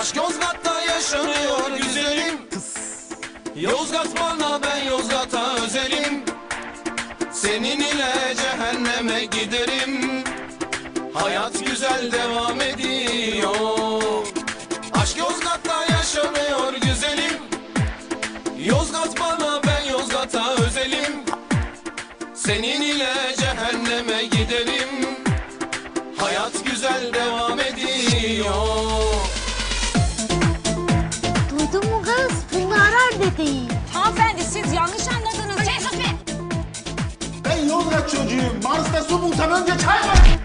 Aşk Yozgat'ta yaşanıyor güzelim. Yozgat bana ben Yozgat'a özelim. Senin ile cehenneme giderim. Hayat güzel devam ediyor. Aşk Yozgat'ta yaşanıyor güzelim. Yozgat bana ben Yozgat'a özelim. Senin ile cehenneme giderim. Hayat güzel devam ediyor Mars'ta su bulsam önce çay var.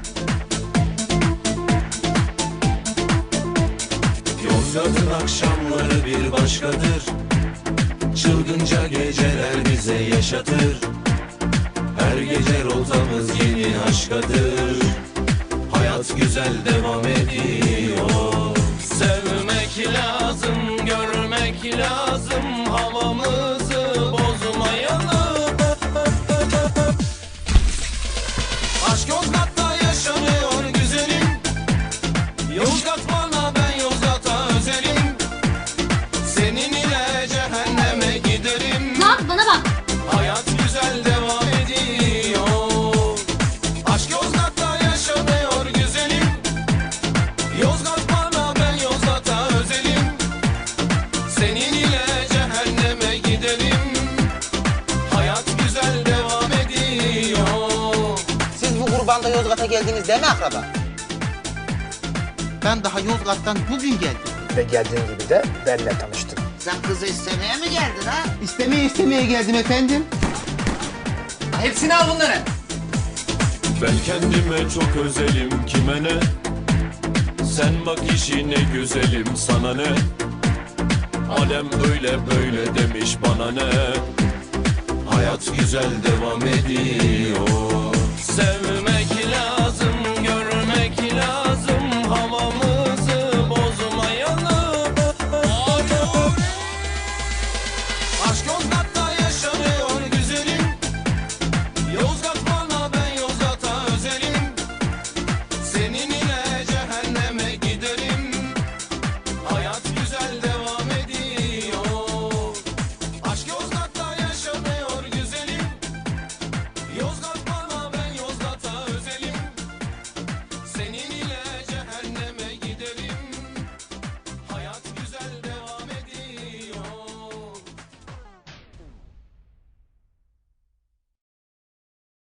Yozgat'ın akşamları bir başkadır. Çılgınca geceler bize yaşatır. Her gece rotamız yeni aşkadır. Hayat güzel devam ediyor Kurbanda Yozgat'a geldiniz değil mi akraba? Ben daha Yozgat'tan bugün geldim. Ve geldiğin gibi de benle tanıştın. Sen kızı istemeye mi geldin ha? İstemeye istemeye geldim efendim. Hepsini al bunları. Ben kendime çok özelim kime ne Sen bak işine güzelim sana ne Alem öyle böyle demiş bana ne Hayat güzel devam ediyor